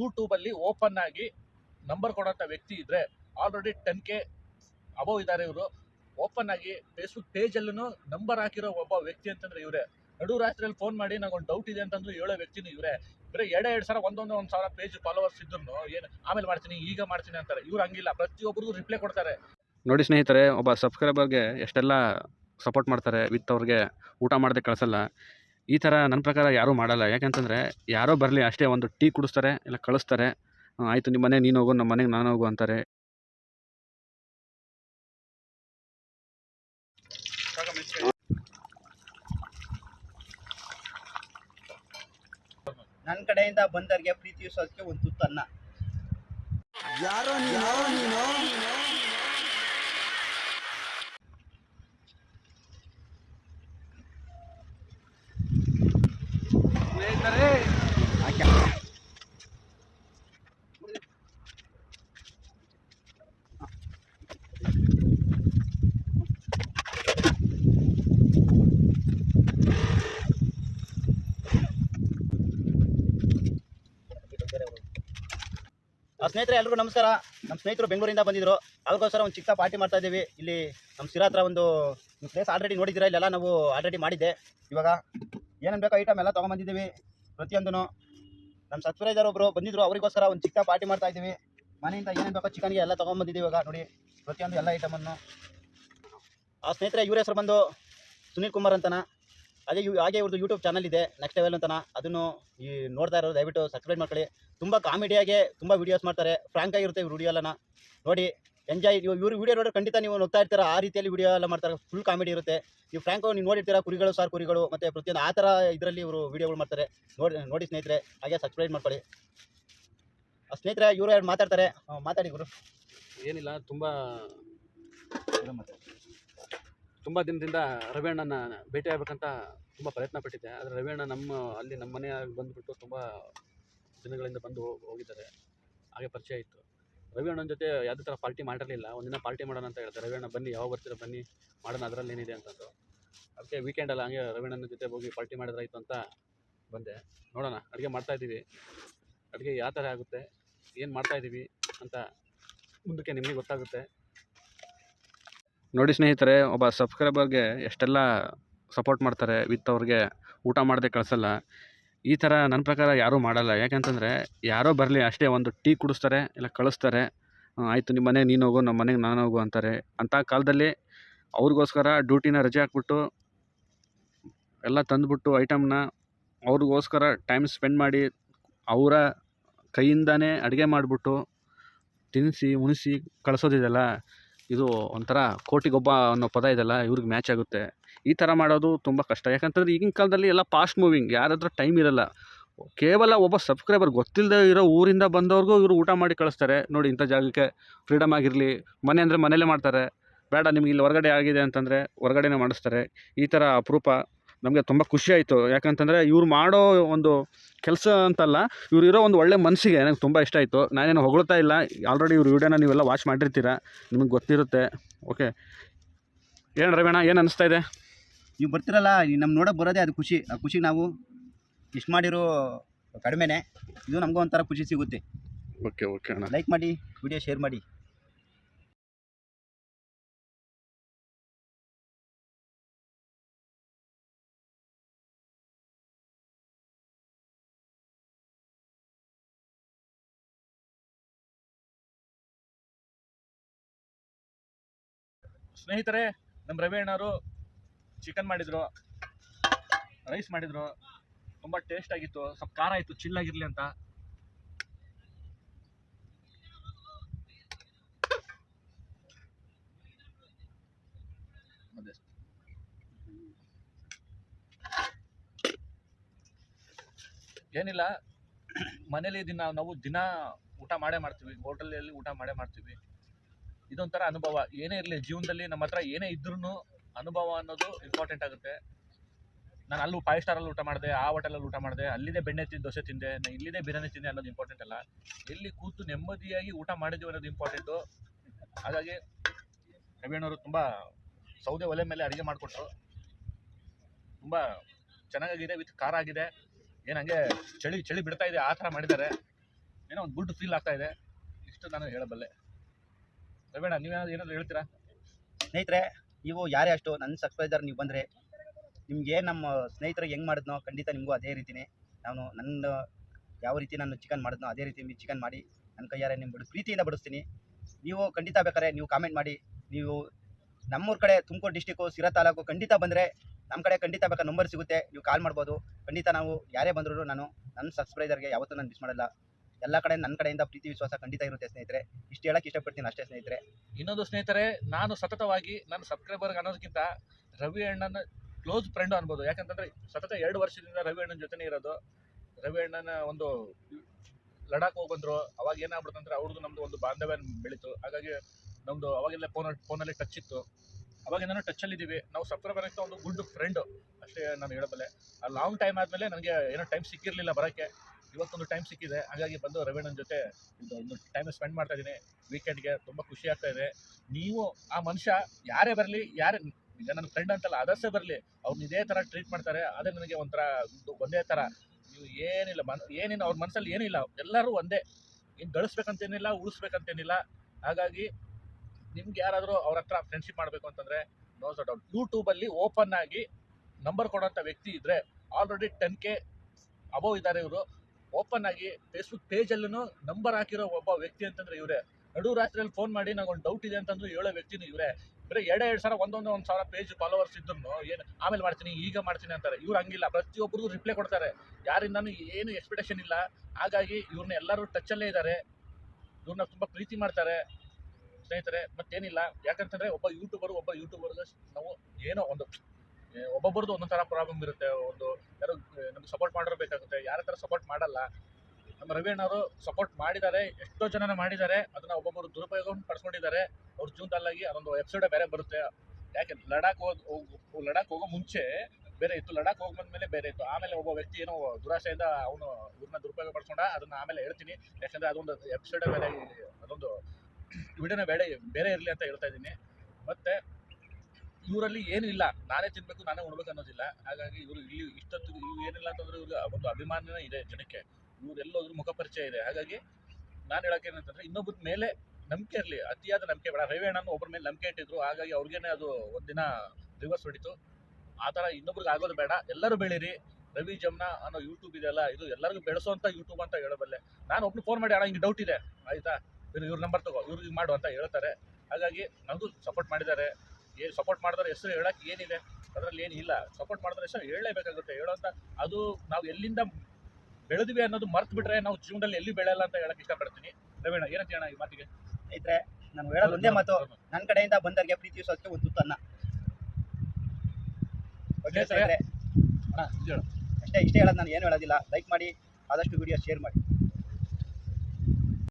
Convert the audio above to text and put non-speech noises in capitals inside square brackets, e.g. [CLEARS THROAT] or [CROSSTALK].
YouTube ಅಲ್ಲಿ open ಆಗಿ number ಕೊಡೋಂಥ ವ್ಯಕ್ತಿ ಇದ್ರೆ ಆಲ್ರೆಡಿ ಟೆನ್ ಕೆ ಅಬೋ ಇದ್ದಾರೆ ಇವರು. ಓಪನ್ ಆಗಿ ಫೇಸ್ಬುಕ್ ಪೇಜಲ್ಲೂ ನಂಬರ್ ಹಾಕಿರೋ ಒಬ್ಬ ವ್ಯಕ್ತಿ ಅಂತಂದ್ರೆ ಇವರೇ. ನಡು ರಾತ್ರಿಯಲ್ಲಿ ಫೋನ್ ಮಾಡಿ ಒಂದು ಡೌಟ್ ಇದೆ ಅಂತಂದ್ರೆ ಏಳೋ ವ್ಯಕ್ತಿನೂ ಇವರೇ. ಬರೀ ಎರಡೇ ಎರಡು ಸಾವಿರ, ಒಂದೊಂದು ಒಂದು ಸಾವಿರ ಪೇಜ್ ಫಾಲೋವರ್ಸ್ ಇದ್ರು ಏನು ಆಮೇಲೆ ಮಾಡ್ತೀನಿ, ಈಗ ಮಾಡ್ತೀನಿ ಅಂತಾರೆ. ಇವ್ರು ಹಂಗಿಲ್ಲ, ಪ್ರತಿಯೊಬ್ಬರಿಗೂ ರಿಪ್ಲೈ ಕೊಡ್ತಾರೆ. ನೋಡಿ ಸ್ನೇಹಿತರೆ, ಒಬ್ಬ ಸಬ್ಸ್ಕ್ರೈಬರ್ಗೆ ಎಷ್ಟೆಲ್ಲ ಸಪೋರ್ಟ್ ಮಾಡ್ತಾರೆ ವಿತ್ ಅವ್ರಿಗೆ ಊಟ ಮಾಡದೆ ಕಳಿಸಲ್ಲ. ಈ ಥರ ನನ್ನ ಪ್ರಕಾರ ಯಾರೂ ಮಾಡಲ್ಲ. ಯಾಕಂತಂದರೆ ಯಾರೋ ಬರಲಿ ಅಷ್ಟೇ ಒಂದು ಟೀ ಕುಡಿಸ್ತಾರೆ ಇಲ್ಲ ಕಳಿಸ್ತಾರೆ ಆಯಿತು ನಿಮ್ಮ ಮನೆಗೆ ನೀನು ಹೋಗು ನಮ್ಮ ಮನೆಗೆ ನಾನು ಹೋಗು ಅಂತಾರೆ. ನನ್ನ ಕಡೆಯಿಂದ ಬಂದವ್ರಿಗೆ ಪ್ರೀತಿಸೋದಕ್ಕೆ ಒಂದು ತುತ್ತು ಅನ್ನ ಆ ಸ್ನೇಹಿತರೆ ಎಲ್ಲರೂ ನಮಸ್ಕಾರ. ನಮ್ಮ ಸ್ನೇಹಿತರು ಬೆಂಗಳೂರಿಂದ ಬಂದಿದ್ರು. ಅವ್ರಿಗೋಸ್ಕರ ಒಂದು ಚಿಕ್ಕ ಪಾರ್ಟಿ ಮಾಡ್ತಾ ಇದ್ದೀವಿ. ಇಲ್ಲಿ ನಮ್ಮ ಸಿರಾ ಒಂದು ಪ್ಲೇಸ್ ಆಲ್ರೆಡಿ ನೋಡಿದ್ದೀರಾ? ಇಲ್ಲೆಲ್ಲ ನಾವು ಆಲ್ರೆಡಿ ಮಾಡಿದ್ದೆ. ಇವಾಗ ಏನೇನು ಬೇಕೋ ಐಟಮ್ ಎಲ್ಲ ತೊಗೊಂಬಂದಿದ್ದೀವಿ ಪ್ರತಿಯೊಂದೂ ನಮ್ಮ ಸಬ್ಸ್ಕ್ರೈಬರ್ ಒಬ್ಬರು ಬಂದಿದ್ರು. ಅವರಿಗೋಸ್ಕರ ಒಂದು ಚಿಕ್ಕ ಪಾರ್ಟಿ ಮಾಡ್ತಾ ಇದ್ದೀವಿ. ಮನೆಯಿಂದ ಏನೇನು ಬೇಕೋ ಚಿಕನ್ಗೆ ಎಲ್ಲ ತೊಗೊಂಬಂದಿದ್ದೀವಿ ಇವಾಗ. ನೋಡಿ, ಪ್ರತಿಯೊಂದು ಎಲ್ಲ ಐಟಮನ್ನು ಆ ಸ್ನೇಹಿತರೆ, ಇವ್ರ ಹೆಸರು ಬಂದು ಸುನೀಲ್ ಕುಮಾರ್ ಅಂತನ? ಹಾಗೆ ಇವ್ ಹಾಗೆ ಇವ್ರದ್ದು ಯೂಟ್ಯೂಬ್ ಚಾನಲ್ ಇದೆ ನೆಕ್ಸ್ಟ್ ಲೆವೆಲ್ ಅಂತನ. ಅದನ್ನು ಈ ನೋಡ್ತಾ ಇರೋರು ದಯವಿಟ್ಟು ಸಬ್ಸ್ಕ್ರೈಬ್ ಮಾಡ್ಕೊಳ್ಳಿ. ತುಂಬ ಕಾಮಿಡಿಯಾಗೆ ತುಂಬ ವೀಡಿಯೋಸ್ ಮಾಡ್ತಾರೆ. ಫ್ರಾಂಕ್ ಆಗಿರುತ್ತೆ ಇವ್ರ ವೀಡಿಯೋ ಎಲ್ಲನ. ನೋಡಿ ಎಂಜಾಯ್ ನೀವು ಇವ್ರು ವೀಡಿಯೋ ನೋಡಿದ್ರೆ ಖಂಡಿತ ನೀವು ನೋಡ್ತಾ ಇರ್ತೀರ. ಆ ರೀತಿಯಲ್ಲಿ ವಿಡಿಯೋ ಎಲ್ಲ ಮಾಡ್ತಾರೆ. ಫುಲ್ ಕಾಮಿಡಿ ಇರುತ್ತೆ. ನೀವು ಫ್ರಾಂಕ್ ನೀವು ನೋಡಿರ್ತೀರ ಕುರಿಗಳು ಸಾರ್ ಕುರಿಗಳು ಮತ್ತು ಪ್ರತಿಯೊಂದು ಆ ಥರ ಇದರಲ್ಲಿ ಇವರು ವಿಡಿಯೋಗಳು ಮಾಡ್ತಾರೆ. ನೋಡಿ ನೋಡಿ ಸ್ನೇಹಿತರೆ ಹಾಗೆ ಸಬ್ಸ್ಕ್ರೈಬ್ ಮಾಡ್ಕೊಳ್ಳಿ. ಸ್ನೇಹಿತರೆ ಇವರು ಎರಡು ಮಾತಾಡ್ತಾರೆ? ಮಾತಾಡಿ ಗುರು. ಏನಿಲ್ಲ ತುಂಬ ತುಂಬ ದಿನದಿಂದ ರವಿ ಅಣ್ಣನ ಭೇಟಿ ಆಗ್ಬೇಕಂತ ತುಂಬ ಪ್ರಯತ್ನ ಪಟ್ಟಿದ್ದೆ. ಆದರೆ ರವಿಯಣ್ಣ ನಮ್ಮ, ಅಲ್ಲಿ ನಮ್ಮ ಮನೆ ಬಂದುಬಿಟ್ಟು ತುಂಬ ದಿನಗಳಿಂದ ಬಂದು ಹೋಗ್- ಹೋಗಿದ್ದಾರೆ. ಹಾಗೆ ಪರಿಚಯ ಇತ್ತು. ರವಿಯಣ್ಣನ ಜೊತೆ ಯಾವುದೇ ಥರ ಪಾರ್ಟಿ ಮಾಡಿರಲಿಲ್ಲ. ಒಂದಿನ ಪಾರ್ಟಿ ಮಾಡೋಣ ಅಂತ ಹೇಳ್ತಾರೆ ರವಿಯಣ್ಣ ಬನ್ನಿ, ಯಾವಾಗ ಬರ್ತೀರ ಬನ್ನಿ, ಮಾಡೋಣ, ಅದರಲ್ಲಿ ಏನಿದೆ ಅಂತಂದು. ಅದಕ್ಕೆ ವೀಕೆಂಡಲ್ಲಿ ಹಂಗೆ ರವಿ ಅಣ್ಣನ ಜೊತೆ ಹೋಗಿ ಪಾರ್ಟಿ ಮಾಡಿದ್ರಾಯ್ತು ಅಂತ ಬಂದೆ. ನೋಡೋಣ, ಅಡುಗೆ ಮಾಡ್ತಾಯಿದ್ದೀವಿ ಅಡುಗೆ ಯಾವ ಥರ ಆಗುತ್ತೆ, ಏನು ಮಾಡ್ತಾಯಿದ್ದೀವಿ ಅಂತ ಮುಂದಕ್ಕೆ ನಿಮಗೆ ಗೊತ್ತಾಗುತ್ತೆ. ನೋಡಿ ಸ್ನೇಹಿತರೆ, ಒಬ್ಬ ಸಬ್ಸ್ಕ್ರೈಬರ್ಗೆ ಎಷ್ಟೆಲ್ಲ ಸಪೋರ್ಟ್ ಮಾಡ್ತಾರೆ ವಿತ್ ಅವ್ರಿಗೆ ಊಟ ಮಾಡದೆ ಕಳಿಸಲ್ಲ. ಈ ಥರ ನನ್ನ ಪ್ರಕಾರ ಯಾರೂ ಮಾಡಲ್ಲ. ಯಾಕೆಂತಂದರೆ ಯಾರೋ ಬರಲಿ, ಅಷ್ಟೇ ಒಂದು ಟೀ ಕುಡಿಸ್ತಾರೆ, ಇಲ್ಲ ಕಳಿಸ್ತಾರೆ. ಆಯಿತು, ನಿಮ್ಮ ಮನೆಗೆ ನೀನು ಹೋಗು, ನಮ್ಮ ಮನೆಗೆ ನಾನು ಹೋಗು ಅಂತಾರೆ. ಅಂಥ ಕಾಲದಲ್ಲಿ ಅವ್ರಿಗೋಸ್ಕರ ಡ್ಯೂಟಿನ ರಜೆ ಹಾಕ್ಬಿಟ್ಟು, ಎಲ್ಲ ತಂದುಬಿಟ್ಟು ಐಟಮ್ನ ಅವ್ರಿಗೋಸ್ಕರ ಟೈಮ್ ಸ್ಪೆಂಡ್ ಮಾಡಿ, ಅವರ ಕೈಯಿಂದನೇ ಅಡುಗೆ ಮಾಡಿಬಿಟ್ಟು ತಿನ್ನಿಸಿ ಉಣಿಸಿ ಕಳಿಸೋದಿದೆಯಲ್ಲ. ಇದು ಒಂಥರ ಕೋಟಿಗೊಬ್ಬ ಅನ್ನೋ ಪದ ಇದೆಲ್ಲ ಇವ್ರಿಗೆ ಮ್ಯಾಚ್ ಆಗುತ್ತೆ. ಈ ಥರ ಮಾಡೋದು ತುಂಬ ಕಷ್ಟ. ಯಾಕಂತಂದರೆ ಈಗಿನ ಕಾಲದಲ್ಲಿ ಎಲ್ಲ ಫಾಸ್ಟ್ ಮೂವಿಂಗ್ ಯಾರ ಟೈಮ್ ಇರಲ್ಲ. ಕೇವಲ ಒಬ್ಬ ಸಬ್ಸ್ಕ್ರೈಬರ್ ಗೊತ್ತಿಲ್ಲದೆ ಇರೋ ಊರಿಂದ ಬಂದವ್ರಿಗೂ ಇವರು ಊಟ ಮಾಡಿ ಕಳಿಸ್ತಾರೆ. ನೋಡಿ ಇಂಥ ಜಾಗಕ್ಕೆ ಫ್ರೀಡಮ್ ಆಗಿರಲಿ, ಮನೆ ಅಂದರೆ ಮನೇಲೇ ಮಾಡ್ತಾರೆ. ಬೇಡ, ನಿಮ್ಗೆ ಇಲ್ಲಿ ಹೊರಗಡೆ ಆಗಿದೆ ಅಂತಂದರೆ ಹೊರಗಡೆನೇ ಮಾಡಿಸ್ತಾರೆ. ಈ ಥರ ಅಪರೂಪ. ನಮಗೆ ತುಂಬ ಖುಷಿ ಆಯಿತು. ಯಾಕಂತಂದರೆ ಇವ್ರು ಮಾಡೋ ಒಂದು ಕೆಲಸ ಅಂತಲ್ಲ ಇವ್ರು ಇರೋ ಒಂದು ಒಳ್ಳೆ ಮನಸ್ಸಿಗೆ ನನಗೆ ತುಂಬ ಇಷ್ಟ ಆಯಿತು. ನಾನೇನು ಹೊಗಳ್ತಾ ಇಲ್ಲ. ಆಲ್ರೆಡಿ ಇವ್ರ ವೀಡಿಯೋನ ನೀವೆಲ್ಲ ವಾಚ್ ಮಾಡಿರ್ತೀರ. ನಿಮಗೆ ಗೊತ್ತಿರುತ್ತೆ. ಓಕೆ ಏನು ರವಿಣ್ಣ ಏನು ಅನಿಸ್ತಾ ಇದೆ? ನೀವು ಬರ್ತಿರಲ್ಲ ನಮ್ಮ ನೋಡೋಕೆ ಬರೋದೇ ಅದು ಖುಷಿ. ಆ ಖುಷಿ ನಾವು ಇಷ್ಟು ಮಾಡಿರೋ ಕಡಿಮೆನೇ ಇದು ನಮಗೂ ಒಂಥರ ಖುಷಿ ಸಿಗುತ್ತೆ. ಓಕೆ ಓಕೆ ಅಣ್ಣ. ಲೈಕ್ ಮಾಡಿ ವಿಡಿಯೋ ಶೇರ್ ಮಾಡಿ. ಸ್ನೇಹಿತರೆ ನಮ್ಮ ರವಿ ಅಣ್ಣವರು ಚಿಕನ್ ಮಾಡಿದರು ರೈಸ್ ಮಾಡಿದರು. ತುಂಬ ಟೇಸ್ಟ್ ಆಗಿತ್ತು, ಸ್ವಲ್ಪ ಖಾರ ಆಯಿತು ಚಿಲ್ಲಾಗಿರಲಿ ಅಂತ. ಏನಿಲ್ಲ, ಮನೇಲಿ ದಿನ ನಾವು ದಿನ ಊಟ ಮಾಡೇ ಮಾಡ್ತೀವಿ, ಹೋಟೆಲಲ್ಲಿ ಊಟ ಮಾಡೇ ಮಾಡ್ತೀವಿ. ಇದೊಂಥರ ಅನುಭವ. ಏನೇ ಇರಲಿ, ಜೀವನದಲ್ಲಿ ನಮ್ಮ ಹತ್ರ ಏನೇ ಇದ್ರೂ ಅನುಭವ ಅನ್ನೋದು ಇಂಪಾರ್ಟೆಂಟ್ ಆಗುತ್ತೆ. ನಾನು ಅಲ್ಲೂ ಫೈವ್ ಸ್ಟಾರಲ್ಲಿ ಊಟ ಮಾಡಿದೆ, ಆ ಹೋಟೆಲಲ್ಲಿ ಊಟ ಮಾಡಿದೆ ಅಲ್ಲಿದೆ ಬೆಣ್ಣೆ ತಿಂದು ದೋಸೆ ತಿಂದೆ ನಾನು ಇಲ್ಲಿದೆ ಬಿರಿಯಾನಿ ತಿಂದೆ ಅನ್ನೋದು ಇಂಪಾರ್ಟೆಂಟ್ ಅಲ್ಲ. ಎಲ್ಲಿ ಕೂತು ನೆಮ್ಮದಿಯಾಗಿ ಊಟ ಮಾಡಿದ್ದೀವಿ ಅನ್ನೋದು ಇಂಪಾರ್ಟೆಂಟು ಹಾಗಾಗಿ ರವಿಯಣ್ಣವರು ತುಂಬ ಸೌದೆ ಒಲೆ ಮೇಲೆ ಅಡುಗೆ ಮಾಡಿಕೊಟ್ರು. ತುಂಬ ಚೆನ್ನಾಗಿದೆ ವಿತ್ ಖಾರ ಆಗಿದೆ. ಏನು ಚಳಿ ಚಳಿ ಬಿಡ್ತಾ ಇದೆ, ಆ ಥರ ಮಾಡಿದ್ದಾರೆ. ಏನೋ ಒಂದು ಗುಡ್ ಫೀಲ್ ಆಗ್ತಾ ಇದೆ. ಇಷ್ಟು ನಾನು ಹೇಳಬಲ್ಲೆ. ರವೇಣ ನೀವೇನಾದ್ರು ಏನಾದ್ರು ಹೇಳ್ತೀರಾ? ಸ್ನೇಹಿತರೆ, ನೀವು ಯಾರೇ ಅಷ್ಟು ನನ್ನ ಸಬ್ಸ್ಕ್ರೈಬರ್ ನೀವು ಬಂದರೆ, ನಿಮ್ಗೆ ನಮ್ಮ ಸ್ನೇಹಿತರಿಗೆ ಹೆಂಗೆ ಮಾಡಿದ್ನೋ ಖಂಡಿತ ನಿಮಗೂ ಅದೇ ರೀತಿನೇ. ನಾನು ನನ್ನ ಯಾವ ರೀತಿ ನಾನು ಚಿಕನ್ ಮಾಡಿದ್ನೋ ಅದೇ ರೀತಿ ನೀವು ಚಿಕನ್ ಮಾಡಿ ನನ್ನ ಕೈಯಾರೆ ನಿಮ್ಮ ಬಿಡು ಪ್ರೀತಿಯಿಂದ ಬಡಿಸ್ತೀನಿ. ನೀವು ಖಂಡಿತ ಬೇಕಾದ್ರೆ ನೀವು ಕಾಮೆಂಟ್ ಮಾಡಿ. ನೀವು ನಮ್ಮೂರ ಕಡೆ ತುಮಕೂರು ಡಿಸ್ಟಿಕ್ಕು ಸಿರಾ ತಾಲೂಕು ಖಂಡಿತ ಬಂದರೆ ನಮ್ಮ ಕಡೆ ಖಂಡಿತ ಬೇಕಾದ ನಂಬರ್ ಸಿಗುತ್ತೆ. ನೀವು ಕಾಲ್ ಮಾಡ್ಬೋದು. ಖಂಡಿತ ನಾವು ಯಾರೇ ಬಂದರೂ ನಾನು ನನ್ನ ಸಬ್ಸ್ಕ್ರೈಬರ್ಗೆ ಯಾವತ್ತೂ ನಾನು ಮಿಸ್ ಮಾಡಲ್ಲ. ಎಲ್ಲ ಕಡೆ ನನ್ನ ಕಡೆಯಿಂದ ಪ್ರೀತಿ, ವಿಶ್ವಾಸ ಖಂಡಿತ ಇರುತ್ತೆ ಸ್ನೇಹಿತರೆ. ಇಷ್ಟು ಹೇಳಕ್ಕೆ ಇಷ್ಟಪಡ್ತೀನಿ ಅಷ್ಟೇ ಸ್ನೇಹಿತರೆ. ಇನ್ನೊಂದು ಸ್ನೇಹಿತರೆ, ನಾನು ಸತತವಾಗಿ ನನ್ನ ಸಬ್ಸ್ಕ್ರೈಬರ್ಗೆ ಅನ್ನೋದಕ್ಕಿಂತ ರವಿ ಅಣ್ಣನ ಕ್ಲೋಸ್ ಫ್ರೆಂಡ್ ಅನ್ಬೋದು. ಯಾಕಂತಂದ್ರೆ ಸತತ ಎರಡು ವರ್ಷದಿಂದ ರವಿ ಅಣ್ಣನ ಜೊತೆನೇ ಇರೋದು. ರವಿ ಅಣ್ಣನ ಒಂದು ಲಡಾಖ್ ಹೋಗಿ ಬಂದ್ರು. ಅವಾಗ ಏನಾಗ್ಬಿಡ್ತಂದ್ರೆ ಅವ್ರದ್ದು ನಮ್ದು ಒಂದು ಬಾಂಧವ್ಯ ಬೆಳೀತು. ಹಾಗಾಗಿ ನಮ್ದು ಅವಾಗೆಲ್ಲ ಫೋನ್ ಫೋನಲ್ಲಿ ಟಚ್ ಇತ್ತು. ಅವಾಗಿಂದನೂ ಟಚ್ಚಲ್ಲಿ ಇದ್ದೀವಿ. ನಾವು ಸಬ್ಸ್ಕ್ರೈಬರ್ ಅಂತ ಒಂದು ಗುಡ್ ಫ್ರೆಂಡ್ ಅಷ್ಟೇ ನಾನು ಹೇಳಬಲ್ಲೆ. ಆ ಲಾಂಗ್ ಟೈಮ್ ಆದಮೇಲೆ ನನಗೆ ಏನೋ ಟೈಮ್ ಸಿಕ್ಕಿರಲಿಲ್ಲ ಬರೋಕ್ಕೆ. ಇವತ್ತೊಂದು ಟೈಮ್ ಸಿಕ್ಕಿದೆ. ಹಾಗಾಗಿ ಬಂದು ರವಿಣ್ಣನ ಜೊತೆ ಒಂದು ಟೈಮ್ ಸ್ಪೆಂಡ್ ಮಾಡ್ತಾ ಇದ್ದೀನಿ. ವೀಕೆಂಡ್ಗೆ ತುಂಬ ಖುಷಿ ಆಗ್ತಾ ಇದೆ. ನೀವು ಆ ಮನುಷ್ಯ ಯಾರೇ ಬರಲಿ, ಯಾರೇ ಈಗ ನನ್ನ ಫ್ರೆಂಡ್ ಅಂತಲ್ಲ ಅದರ್ಸೇ ಬರಲಿ ಅವ್ರನ್ನ ಇದೇ ಥರ ಟ್ರೀಟ್ ಮಾಡ್ತಾರೆ. ಅದೇ ನನಗೆ ಒಂಥರ ಒಂದೇ ಥರ ನೀವು ಏನಿಲ್ಲ, ಮನ್, ಏನಿಲ್ಲ, ಅವ್ರ ಮನಸ್ಸಲ್ಲಿ ಏನಿಲ್ಲ. ಎಲ್ಲರೂ ಒಂದೇ. ಏನು ಗಳಿಸ್ಬೇಕಂತೇನಿಲ್ಲ, ಉಳಿಸ್ಬೇಕಂತೇನಿಲ್ಲ. ಹಾಗಾಗಿ ನಿಮ್ಗೆ ಯಾರಾದರೂ ಅವ್ರ ಹತ್ರ ಫ್ರೆಂಡ್ಶಿಪ್ ಮಾಡಬೇಕು ಅಂತಂದರೆ ನೋ ಡೌಟ್ ಯೂಟ್ಯೂಬಲ್ಲಿ ಓಪನ್ ಆಗಿ ನಂಬರ್ ಕೊಡೋಂಥ ವ್ಯಕ್ತಿ ಇದ್ದರೆ ಆಲ್ರೆಡಿ ಟೆನ್ ಕೆ ಅಬೋವ್ ಇದ್ದಾರೆ ಇವರು. ಓಪನ್ ಆಗಿ ಫೇಸ್ಬುಕ್ ಪೇಜಲ್ಲೂ ನಂಬರ್ ಹಾಕಿರೋ ಒಬ್ಬ ವ್ಯಕ್ತಿ ಅಂತಂದ್ರೆ ಇವರೇ. ನಡು ರಾತ್ರಿಯಲ್ಲಿ ಫೋನ್ ಮಾಡಿ ಒಂದು ಡೌಟ್ ಇದೆ ಅಂತಂದ್ರೆ ಹೇಳೋ ವ್ಯಕ್ತಿನೂ ಇವರೇ. ಬರೀ ಎರಡು ಎರಡು ಸಾವಿರ, ಒಂದೊಂದು ಒಂದು ಸಾವಿರ ಪೇಜ್ ಫಾಲೋವರ್ಸ್ ಇದ್ರು ಏನು ಆಮೇಲೆ ಮಾಡ್ತೀನಿ, ಈಗ ಮಾಡ್ತೀನಿ ಅಂತಾರೆ. ಇವ್ರು ಹಂಗಿಲ್ಲ. ಪ್ರತಿಯೊಬ್ಬರಿಗೂ ರಿಪ್ಲೈ ಕೊಡ್ತಾರೆ. ಯಾರಿಂದನೂ ಏನು ಎಕ್ಸ್ಪೆಕ್ಟೇಷನ್ ಇಲ್ಲ. ಹಾಗಾಗಿ ಇವ್ರನ್ನ ಎಲ್ಲರೂ ಟಚ್ಚಲ್ಲೇ ಇದ್ದಾರೆ ಇವ್ರನ್ನ ತುಂಬ ಪ್ರೀತಿ ಮಾಡ್ತಾರೆ ಸ್ನೇಹಿತರೆ. ಮತ್ತೇನಿಲ್ಲ. ಯಾಕಂತಂದರೆ ಒಬ್ಬ ಯೂಟ್ಯೂಬರ್ ಒಬ್ಬ ಯೂಟ್ಯೂಬರ್ಗೆ ನಾವು ಏನೋ ಒಂದು ಏ, ಒಬ್ಬೊಬ್ರದ್ದು ಒಂದೊಂದು ಥರ ಪ್ರಾಬ್ಲಮ್ ಇರುತ್ತೆ. ಒಂದು ಯಾರು ನಮ್ಗೆ ಸಪೋರ್ಟ್ ಮಾಡೋರು ಬೇಕಾಗುತ್ತೆ. ಯಾರ ಥರ ಸಪೋರ್ಟ್ ಮಾಡಲ್ಲ ನಮ್ಮ ರವಿ ಅಣ್ಣವರು ಸಪೋರ್ಟ್ ಮಾಡಿದ್ದಾರೆ ಎಷ್ಟೋ ಜನನ ಮಾಡಿದ್ದಾರೆ ಅದನ್ನ ಒಬ್ಬೊಬ್ಬರು ದುರುಪಯೋಗ ಪಡಿಸ್ಕೊಂಡಿದ್ದಾರೆ. ಅವ್ರ ಜೀವನದಲ್ಲಾಗಿ ಅದೊಂದು ಎಪಿಸೋಡ್ ಬೇರೆ ಬರುತ್ತೆ. ಯಾಕೆ ಲಡಾಖ್ ಹೋಗ್ ಹೋಗ್- ಲಡಾಖ್ ಹೋಗೋ ಮುಂಚೆ ಬೇರೆ ಇತ್ತು. ಲಡಾಖ್ ಹೋಗಿ ಬಂದ್ಮೇಲೆ ಬೇರೆ ಇತ್ತು. ಆಮೇಲೆ ಒಬ್ಬ ವ್ಯಕ್ತಿ ಏನೋ ದುರಾಸೆಯಿಂದ ಅವನು ಇವ್ರನ್ನ ದುರುಪಯೋಗ ಪಡಿಸ್ಕೊಂಡ ಅದನ್ನ ಆಮೇಲೆ ಹೇಳ್ತೀನಿ. ಯಾಕಂದ್ರೆ ಅದೊಂದು ಎಪಿಸೋಡ್ ಬೇರೆ ಅದೊಂದು [CLEARS THROAT] ವಿಡಿಯೋನ ಬೇಡ ಬೇರೆ ಇರಲಿ ಅಂತ ಹೇಳ್ತಾ ಇದ್ದೀನಿ. ಮತ್ತೆ ಇವರಲ್ಲಿ ಏನು ಇಲ್ಲ ನಾನೇ ತಿನ್ಬೇಕು, ನಾನೇ ಉಣ್ಬೇಕು ಅನ್ನೋದಿಲ್ಲ. ಹಾಗಾಗಿ ಇವರು ಇಲ್ಲಿ ಇಷ್ಟೊತ್ತು ಇವು ಏನಿಲ್ಲ ಅಂತಂದ್ರೆ ಇವ್ರಿಗೆ ಒಂದು ಅಭಿಮಾನನೇ ಇದೆ ಜನಕ್ಕೆ. ಇವರೆಲ್ಲೋದ್ರೂ ಮುಖ ಪರಿಚಯ ಇದೆ. ಹಾಗಾಗಿ ನಾನು ಹೇಳಕ್ಕೆ ಏನಂತಂದ್ರೆ ಇನ್ನೊಬ್ಬರ ಮೇಲೆ ನಂಬಿಕೆ ಇರಲಿ, ಅತಿಯಾದ ನಂಬಿಕೆ ಬೇಡ. ರವಿ ಅಣ್ಣನ ಒಬ್ಬರ ಮೇಲೆ ನಂಬಿಕೆ ಇಟ್ಟಿದ್ರು. ಹಾಗಾಗಿ ಅವ್ರಿಗೇನೆ ಅದು ಒಂದಿನ ರಿವರ್ಸ್ ಹೊಡಿತು. ಆ ಥರ ಇನ್ನೊಬ್ರಿಗೆ ಆಗೋದು ಬೇಡ. ಎಲ್ಲರೂ ಬೆಳೀರಿ. ರವಿ, ಜಮ್ನ ಅನ್ನೋ ಯೂಟ್ಯೂಬ್ ಇದೆಯಲ್ಲ ಇದು ಎಲ್ಲರಿಗೂ ಬೆಳೆಸೋಂಥ ಯೂಟ್ಯೂಬ್ ಅಂತ ಹೇಳಬಲ್ಲೆ. ನಾನು ಒಬ್ನು ಫೋನ್ ಮಾಡಿ, ಅಣ್ಣ, ಹಿಂಗೆ ಡೌಟ್ ಇದೆ. ಆಯ್ತಾ? ಇವ್ರು, ಇವ್ರ ನಂಬರ್ ತಗೋ ಇವ್ರಿಗೆ ಮಾಡು ಅಂತ ಹೇಳ್ತಾರೆ. ಹಾಗಾಗಿ ನನಗೂ ಸಪೋರ್ಟ್ ಮಾಡಿದ್ದಾರೆ. ಏನು ಸಪೋರ್ಟ್ ಮಾಡಿದ್ರೆ ಹೆಸರು ಹೇಳಕ್ಕೆ ಏನಿದೆ? ಅದರಲ್ಲಿ ಏನಿಲ್ಲ ಸಪೋರ್ಟ್ ಮಾಡಿದ್ರೆ ಹೆಸರು ಹೇಳಲೇಬೇಕಾಗುತ್ತೆ. ಹೇಳೋಂಥ ಅದು ನಾವು ಎಲ್ಲಿಂದ ಬೆಳೆದ್ವಿ ಅನ್ನೋದು ಮರ್ತು ಬಿಟ್ರೆ ನಾವು ಜೀವನದಲ್ಲಿ ಎಲ್ಲಿ ಬೆಳೆಯಲ್ಲ ಅಂತ ಹೇಳಕ್ಕೆ ಇಷ್ಟಪಡ್ತೀನಿ. ರವೀಣ ಏನಂತ ಹೇಳ ಈ ಮಾತಿಗೆ? ಸ್ನೇಹಿತರೆ ನಾನು ಹೇಳೋದು ಒಂದೇ ಮಾತು. ನನ್ನ ಕಡೆಯಿಂದ ಬಂದವರಿಗೆ ಪ್ರೀತಿ ವಿಶ್ವಾಸಕ್ಕೆ ಒಂದು ತುತ್ತನ್ನ ಅಷ್ಟೇ ಇಷ್ಟೇ ಹೇಳೋದು ನಾನು ಏನು ಹೇಳೋದಿಲ್ಲ. ಲೈಕ್ ಮಾಡಿ ಆದಷ್ಟು ವಿಡಿಯೋ ಶೇರ್ ಮಾಡಿ.